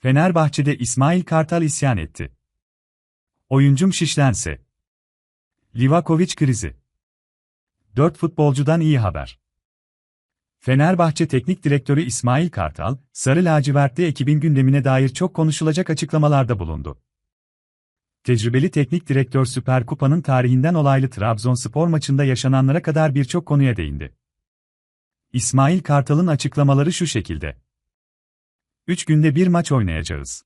Fenerbahçe'de İsmail Kartal isyan etti. Oyuncum şişlense. Livakovic krizi. 4 futbolcudan iyi haber. Fenerbahçe Teknik Direktörü İsmail Kartal, Sarı Lacivertli ekibin gündemine dair çok konuşulacak açıklamalarda bulundu. Tecrübeli teknik direktör Süper Kupa'nın tarihinden olaylı Trabzonspor maçında yaşananlara kadar birçok konuya değindi. İsmail Kartal'ın açıklamaları şu şekilde. 3 günde bir maç oynayacağız.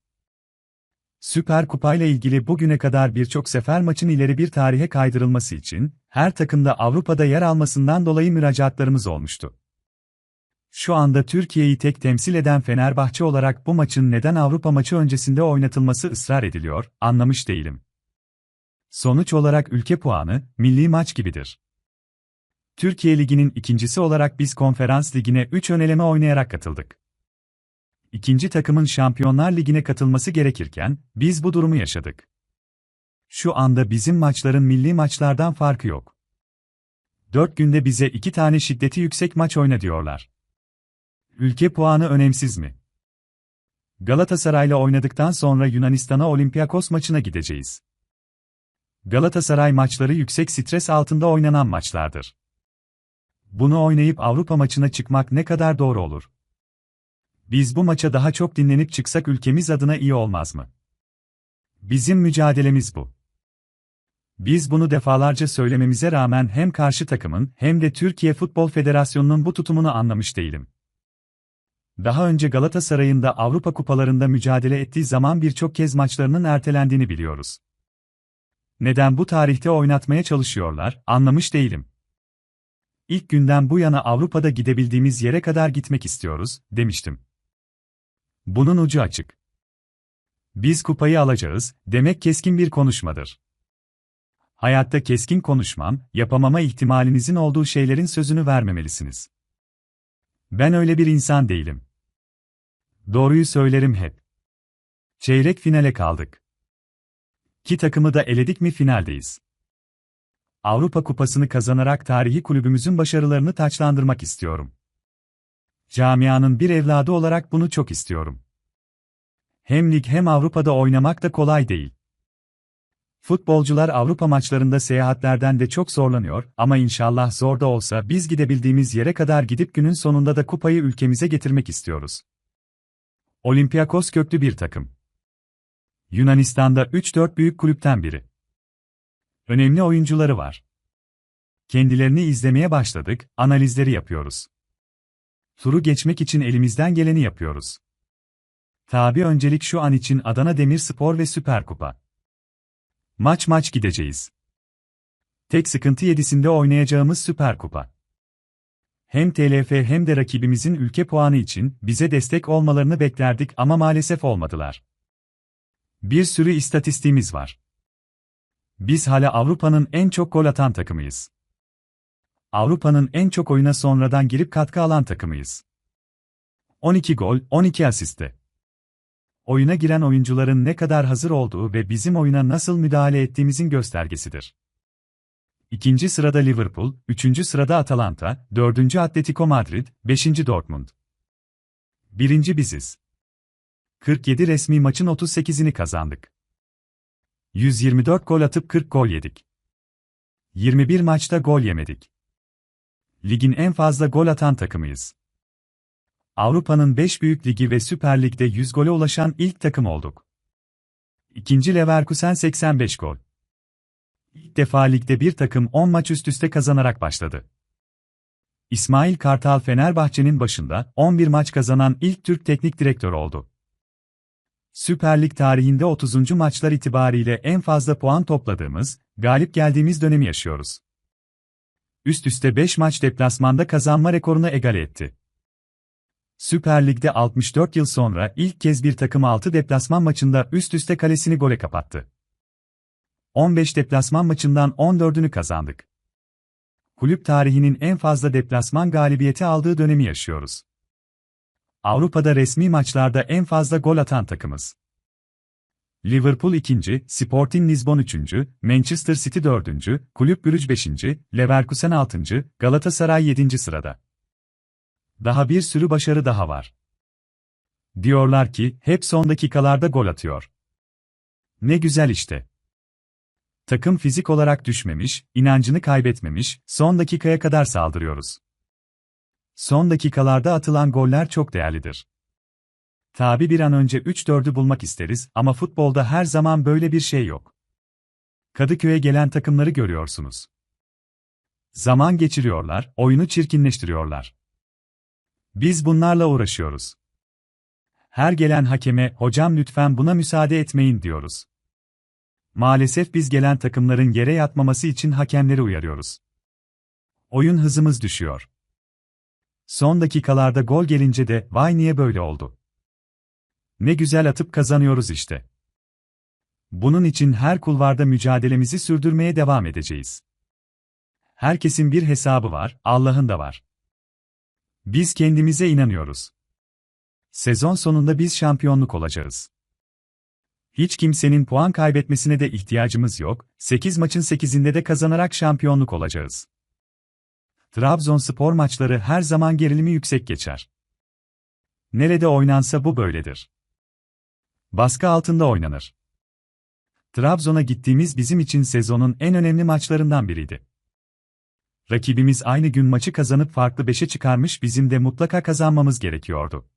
Süper Kupa ile ilgili bugüne kadar birçok sefer maçın ileri bir tarihe kaydırılması için, her takımda Avrupa'da yer almasından dolayı müracaatlarımız olmuştu. Şu anda Türkiye'yi tek temsil eden Fenerbahçe olarak bu maçın neden Avrupa maçı öncesinde oynatılması ısrar ediliyor, anlamış değilim. Sonuç olarak ülke puanı, milli maç gibidir. Türkiye Ligi'nin ikincisi olarak biz Konferans Ligi'ne 3 öneleme oynayarak katıldık. İkinci takımın Şampiyonlar Ligi'ne katılması gerekirken, biz bu durumu yaşadık. Şu anda bizim maçların milli maçlardan farkı yok. 4 günde bize 2 tane şiddeti yüksek maç oyna diyorlar. Ülke puanı önemsiz mi? Galatasaray'la oynadıktan sonra Yunanistan'a Olympiakos maçına gideceğiz. Galatasaray maçları yüksek stres altında oynanan maçlardır. Bunu oynayıp Avrupa maçına çıkmak ne kadar doğru olur? Biz bu maça daha çok dinlenip çıksak ülkemiz adına iyi olmaz mı? Bizim mücadelemiz bu. Biz bunu defalarca söylememize rağmen hem karşı takımın hem de Türkiye Futbol Federasyonu'nun bu tutumunu anlamış değilim. Daha önce Galatasaray'ın da Avrupa kupalarında mücadele ettiği zaman birçok kez maçlarının ertelendiğini biliyoruz. Neden bu tarihte oynatmaya çalışıyorlar, anlamış değilim. İlk günden bu yana Avrupa'da gidebildiğimiz yere kadar gitmek istiyoruz, demiştim. Bunun ucu açık. Biz kupayı alacağız, demek keskin bir konuşmadır. Hayatta keskin konuşmam, yapamama ihtimalinizin olduğu şeylerin sözünü vermemelisiniz. Ben öyle bir insan değilim. Doğruyu söylerim hep. Çeyrek finale kaldık. Ki takımı da eledik mi finaldeyiz. Avrupa Kupası'nı kazanarak tarihi kulübümüzün başarılarını taçlandırmak istiyorum. Camianın bir evladı olarak bunu çok istiyorum. Hem lig hem Avrupa'da oynamak da kolay değil. Futbolcular Avrupa maçlarında seyahatlerden de çok zorlanıyor ama inşallah zor da olsa biz gidebildiğimiz yere kadar gidip günün sonunda da kupayı ülkemize getirmek istiyoruz. Olympiakos köklü bir takım. Yunanistan'da 3-4 büyük kulüpten biri. Önemli oyuncuları var. Kendilerini izlemeye başladık, analizleri yapıyoruz. Turu geçmek için elimizden geleni yapıyoruz. Tabi öncelik şu an için Adana Demirspor ve Süper Kupa. Maç maç gideceğiz. Tek sıkıntı yedisinde oynayacağımız Süper Kupa. Hem TLF hem de rakibimizin ülke puanı için bize destek olmalarını beklerdik ama maalesef olmadılar. Bir sürü istatistiğimiz var. Biz hala Avrupa'nın en çok gol atan takımıyız. Avrupa'nın en çok oyuna sonradan girip katkı alan takımıyız. 12 gol, 12 asiste. Oyuna giren oyuncuların ne kadar hazır olduğu ve bizim oyuna nasıl müdahale ettiğimizin göstergesidir. İkinci sırada Liverpool, üçüncü sırada Atalanta, dördüncü Atletico Madrid, beşinci Dortmund. Birinci biziz. 47 resmi maçın 38'ini kazandık. 124 gol atıp 40 gol yedik. 21 maçta gol yemedik. Ligin en fazla gol atan takımıyız. Avrupa'nın 5 büyük ligi ve Süper Lig'de 100 gole ulaşan ilk takım olduk. İkinci Leverkusen 85 gol. İlk defa ligde bir takım 10 maç üst üste kazanarak başladı. İsmail Kartal Fenerbahçe'nin başında 11 maç kazanan ilk Türk teknik direktör oldu. Süper Lig tarihinde 30. maçlar itibariyle en fazla puan topladığımız, galip geldiğimiz dönemi yaşıyoruz. Üst üste 5 maç deplasmanda kazanma rekorunu egale etti. Süper Lig'de 64 yıl sonra ilk kez bir takım 6 deplasman maçında üst üste kalesini gole kapattı. 15 deplasman maçından 14'ünü kazandık. Kulüp tarihinin en fazla deplasman galibiyeti aldığı dönemi yaşıyoruz. Avrupa'da resmi maçlarda en fazla gol atan takımız. Liverpool 2. Sporting Lisbon 3. Manchester City 4. Kulüp Brugge 5. Leverkusen 6. Galatasaray 7. sırada. Daha bir sürü başarı daha var. Diyorlar ki, hep son dakikalarda gol atıyor. Ne güzel işte. Takım fizik olarak düşmemiş, inancını kaybetmemiş, son dakikaya kadar saldırıyoruz. Son dakikalarda atılan goller çok değerlidir. Tabi bir an önce 3-4'ü bulmak isteriz ama futbolda her zaman böyle bir şey yok. Kadıköy'e gelen takımları görüyorsunuz. Zaman geçiriyorlar, oyunu çirkinleştiriyorlar. Biz bunlarla uğraşıyoruz. Her gelen hakeme, hocam lütfen buna müsaade etmeyin diyoruz. Maalesef biz gelen takımların yere yatmaması için hakemleri uyarıyoruz. Oyun hızımız düşüyor. Son dakikalarda gol gelince de vay niye böyle oldu? Ne güzel atıp kazanıyoruz işte. Bunun için her kulvarda mücadelemizi sürdürmeye devam edeceğiz. Herkesin bir hesabı var, Allah'ın da var. Biz kendimize inanıyoruz. Sezon sonunda biz şampiyonluk olacağız. Hiç kimsenin puan kaybetmesine de ihtiyacımız yok, 8 maçın 8'inde de kazanarak şampiyonluk olacağız. Trabzonspor maçları her zaman gerilimi yüksek geçer. Nerede oynansa bu böyledir. Baskı altında oynanır. Trabzon'a gittiğimiz bizim için sezonun en önemli maçlarından biriydi. Rakibimiz aynı gün maçı kazanıp farklı beşe çıkarmış bizim de mutlaka kazanmamız gerekiyordu.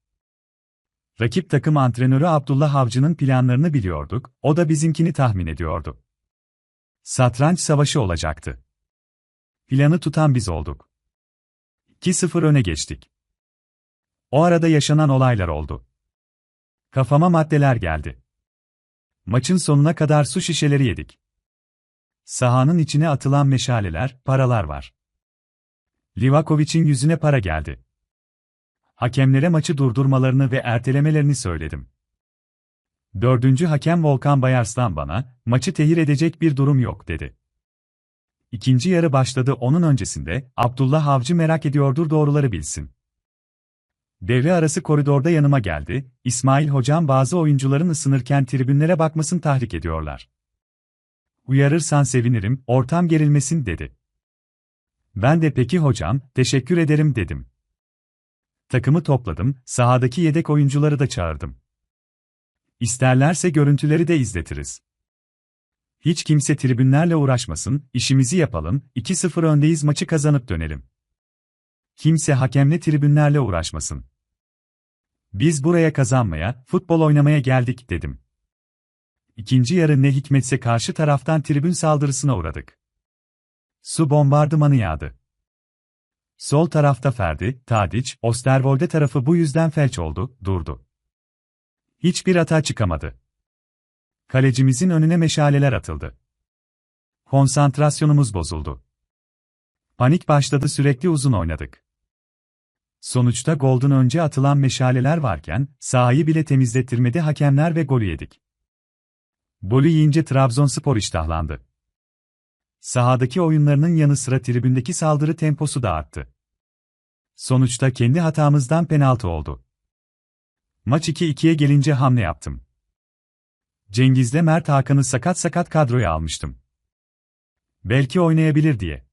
Rakip takım antrenörü Abdullah Avcı'nın planlarını biliyorduk, o da bizimkini tahmin ediyordu. Satranç savaşı olacaktı. Planı tutan biz olduk. 2-0 öne geçtik. O arada yaşanan olaylar oldu. Kafama maddeler geldi. Maçın sonuna kadar su şişeleri yedik. Sahanın içine atılan meşaleler, paralar var. Livakovic'in yüzüne para geldi. Hakemlere maçı durdurmalarını ve ertelemelerini söyledim. Dördüncü hakem Volkan Bayarslan bana, maçı tehir edecek bir durum yok dedi. İkinci yarı başladı onun öncesinde, Abdullah Avcı merak ediyordur doğruları bilsin. Devre arası koridorda yanıma geldi, İsmail hocam bazı oyuncuların ısınırken tribünlere bakmasın tahrik ediyorlar. Uyarırsan sevinirim, ortam gerilmesin dedi. Ben de peki hocam, teşekkür ederim dedim. Takımı topladım, sahadaki yedek oyuncuları da çağırdım. İsterlerse görüntüleri de izletiriz. Hiç kimse tribünlerle uğraşmasın, işimizi yapalım, 2-0 öndeyiz maçı kazanıp dönelim. Kimse hakemle tribünlerle uğraşmasın. Biz buraya kazanmaya, futbol oynamaya geldik dedim. İkinci yarı ne hikmetse karşı taraftan tribün saldırısına uğradık. Su bombardımanı yağdı. Sol tarafta Ferdi, Tadiç, Osterwolde tarafı bu yüzden felç oldu, durdu. Hiçbir hata çıkamadı. Kalecimizin önüne meşaleler atıldı. Konsantrasyonumuz bozuldu. Panik başladı sürekli uzun oynadık. Sonuçta golden önce atılan meşaleler varken, sahayı bile temizlettirmedi hakemler ve golü yedik. Golü yiyince Trabzonspor iştahlandı. Sahadaki oyunlarının yanı sıra tribündeki saldırı temposu da arttı. Sonuçta kendi hatamızdan penaltı oldu. Maç 2-2'ye gelince hamle yaptım. Cengiz'le Mert Hakan'ı sakat sakat kadroya almıştım. Belki oynayabilir diye.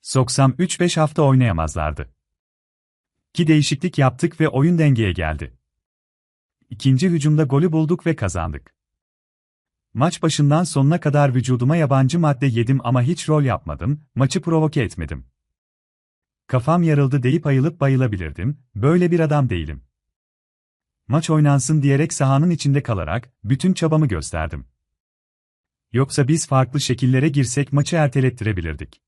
Soksam 3-5 hafta oynayamazlardı. Ki değişiklik yaptık ve oyun dengeye geldi. İkinci hücumda golü bulduk ve kazandık. Maç başından sonuna kadar vücuduma yabancı madde yedim ama hiç rol yapmadım, maçı provoke etmedim. Kafam yarıldı deyip ayılıp bayılabilirdim, böyle bir adam değilim. Maç oynansın diyerek sahanın içinde kalarak, bütün çabamı gösterdim. Yoksa biz farklı şekillere girsek maçı ertelettirebilirdik.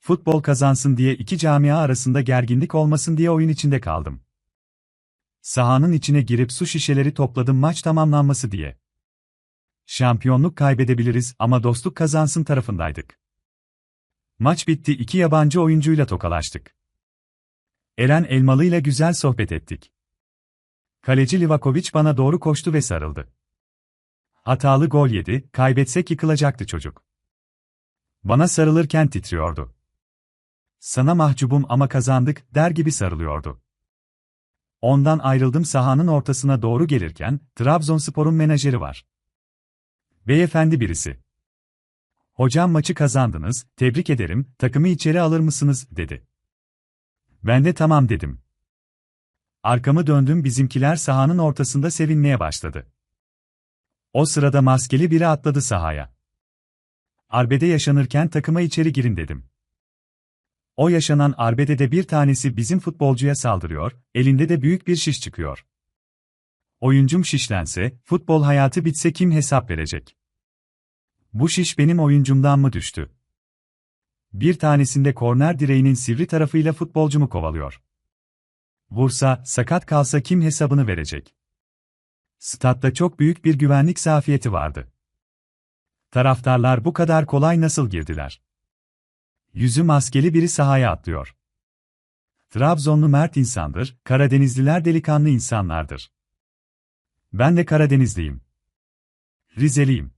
Futbol kazansın diye iki camia arasında gerginlik olmasın diye oyun içinde kaldım. Sahanın içine girip su şişeleri topladım maç tamamlanması diye. Şampiyonluk kaybedebiliriz ama dostluk kazansın tarafındaydık. Maç bitti iki yabancı oyuncuyla tokalaştık. Eren Elmalı ile güzel sohbet ettik. Kaleci Livakovic bana doğru koştu ve sarıldı. Hatalı gol yedi, kaybetsek yıkılacaktı çocuk. Bana sarılırken titriyordu. Sana mahcubum ama kazandık der gibi sarılıyordu. Ondan ayrıldım sahanın ortasına doğru gelirken, Trabzonspor'un menajeri var. Beyefendi birisi. Hocam maçı kazandınız, tebrik ederim, takımı içeri alır mısınız, dedi. Ben de tamam dedim. Arkamı döndüm bizimkiler sahanın ortasında sevinmeye başladı. O sırada maskeli biri atladı sahaya. Arbede yaşanırken takıma içeri girin dedim. O yaşanan arbedede bir tanesi bizim futbolcuya saldırıyor, elinde de büyük bir şiş çıkıyor. Oyuncum şişlense, futbol hayatı bitse kim hesap verecek? Bu şiş benim oyuncumdan mı düştü? Bir tanesinde korner direğinin sivri tarafıyla futbolcumu kovalıyor. Vursa, sakat kalsa kim hesabını verecek? Statta çok büyük bir güvenlik zafiyeti vardı. Taraftarlar bu kadar kolay nasıl girdiler? Yüzü maskeli biri sahaya atlıyor. Trabzonlu mert insandır, Karadenizliler delikanlı insanlardır. Ben de Karadenizliyim. Rizeliyim.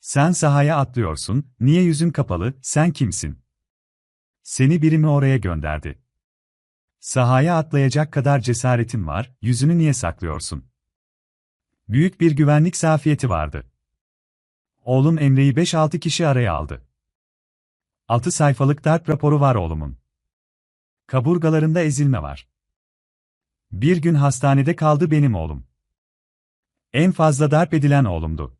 Sen sahaya atlıyorsun, niye yüzün kapalı, sen kimsin? Seni biri mi oraya gönderdi? Sahaya atlayacak kadar cesaretin var, yüzünü niye saklıyorsun? Büyük bir güvenlik zafiyeti vardı. Oğlum Emre'yi 5-6 kişi araya aldı. 6 sayfalık darp raporu var oğlumun. Kaburgalarında ezilme var. Bir gün hastanede kaldı benim oğlum. En fazla darp edilen oğlumdu.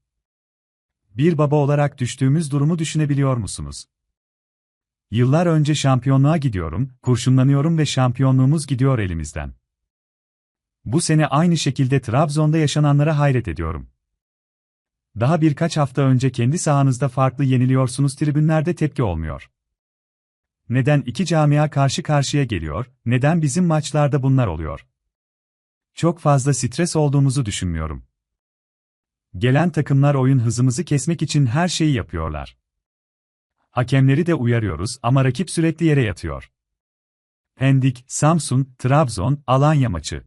Bir baba olarak düştüğümüz durumu düşünebiliyor musunuz? Yıllar önce şampiyonluğa gidiyorum, kurşunlanıyorum ve şampiyonluğumuz gidiyor elimizden. Bu sene aynı şekilde Trabzon'da yaşananlara hayret ediyorum. Daha birkaç hafta önce kendi sahanızda farklı yeniliyorsunuz tribünlerde tepki olmuyor. Neden iki camia karşı karşıya geliyor, neden bizim maçlarda bunlar oluyor? Çok fazla stres olduğumuzu düşünmüyorum. Gelen takımlar oyun hızımızı kesmek için her şeyi yapıyorlar. Hakemleri de uyarıyoruz ama rakip sürekli yere yatıyor. Pendik, Samsun, Trabzon, Alanya maçı.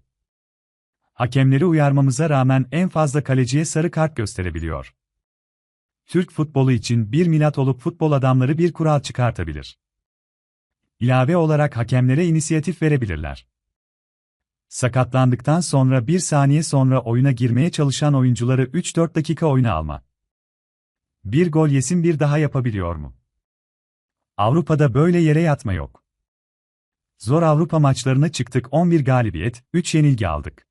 Hakemleri uyarmamıza rağmen en fazla kaleciye sarı kart gösterebiliyor. Türk futbolu için bir milat olup futbol adamları bir kural çıkartabilir. İlave olarak hakemlere inisiyatif verebilirler. Sakatlandıktan sonra bir saniye sonra oyuna girmeye çalışan oyuncuları 3-4 dakika oyuna alma. Bir gol yesin bir daha yapabiliyor mu? Avrupa'da böyle yere yatma yok. Zor Avrupa maçlarına çıktık 11 galibiyet, 3 yenilgi aldık.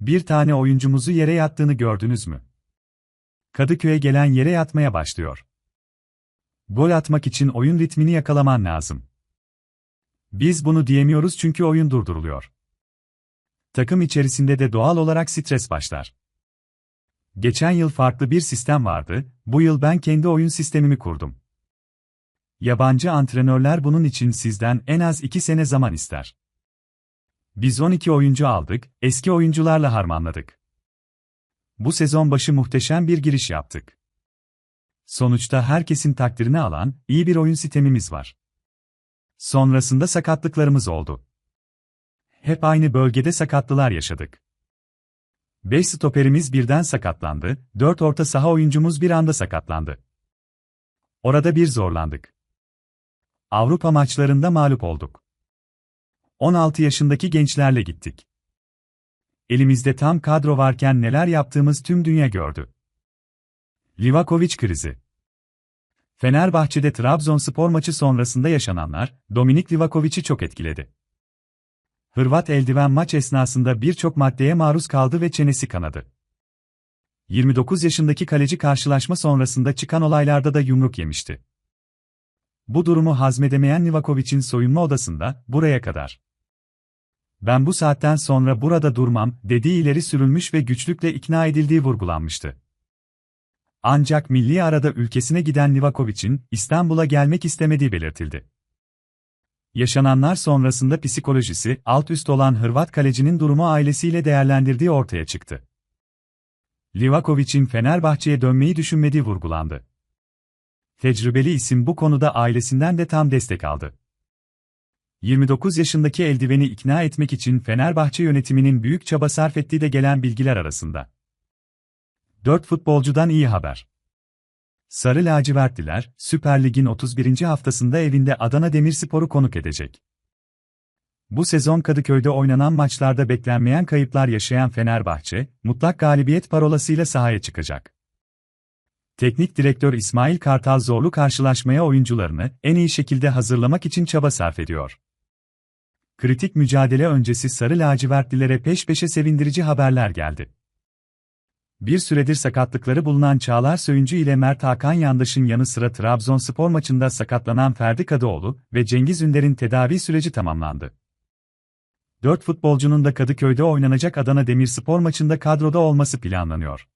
Bir tane oyuncumuzu yere yattığını gördünüz mü? Kadıköy'e gelen yere yatmaya başlıyor. Gol atmak için oyun ritmini yakalaman lazım. Biz bunu diyemiyoruz çünkü oyun durduruluyor. Takım içerisinde de doğal olarak stres başlar. Geçen yıl farklı bir sistem vardı, bu yıl ben kendi oyun sistemimi kurdum. Yabancı antrenörler bunun için sizden en az 2 sene zaman ister. Biz 12 oyuncu aldık, eski oyuncularla harmanladık. Bu sezon başı muhteşem bir giriş yaptık. Sonuçta herkesin takdirini alan, iyi bir oyun sistemimiz var. Sonrasında sakatlıklarımız oldu. Hep aynı bölgede sakatlılar yaşadık. 5 stoperimiz birden sakatlandı, 4 orta saha oyuncumuz bir anda sakatlandı. Orada bir zorlandık. Avrupa maçlarında mağlup olduk. 16 yaşındaki gençlerle gittik. Elimizde tam kadro varken neler yaptığımız tüm dünya gördü. Livakovic krizi. Fenerbahçe'de Trabzonspor maçı sonrasında yaşananlar, Dominik Livakovic'i çok etkiledi. Hırvat eldiven maç esnasında birçok maddeye maruz kaldı ve çenesi kanadı. 29 yaşındaki kaleci karşılaşma sonrasında çıkan olaylarda da yumruk yemişti. Bu durumu hazmedemeyen Livakovic'in soyunma odasında, buraya kadar. Ben bu saatten sonra burada durmam, dediği ileri sürülmüş ve güçlükle ikna edildiği vurgulanmıştı. Ancak milli arada ülkesine giden Livakovic'in, İstanbul'a gelmek istemediği belirtildi. Yaşananlar sonrasında psikolojisi alt üst olan Hırvat kalecinin durumu ailesiyle değerlendirdiği ortaya çıktı. Livakovic'in Fenerbahçe'ye dönmeyi düşünmediği vurgulandı. Tecrübeli isim bu konuda ailesinden de tam destek aldı. 29 yaşındaki eldiveni ikna etmek için Fenerbahçe yönetiminin büyük çaba sarf ettiği de gelen bilgiler arasında. 4 futbolcudan iyi haber. Sarı lacivertliler, Süper Lig'in 31. haftasında evinde Adana Demirspor'u konuk edecek. Bu sezon Kadıköy'de oynanan maçlarda beklenmeyen kayıplar yaşayan Fenerbahçe, mutlak galibiyet parolasıyla sahaya çıkacak. Teknik direktör İsmail Kartal zorlu karşılaşmaya oyuncularını en iyi şekilde hazırlamak için çaba sarf ediyor. Kritik mücadele öncesi sarı lacivertlilere peş peşe sevindirici haberler geldi. Bir süredir sakatlıkları bulunan Çağlar Söyüncü ile Mert Hakan Yandaş'ın yanı sıra Trabzonspor maçında sakatlanan Ferdi Kadıoğlu ve Cengiz Ünder'in tedavi süreci tamamlandı. Dört futbolcunun da Kadıköy'de oynanacak Adana Demirspor maçında kadroda olması planlanıyor.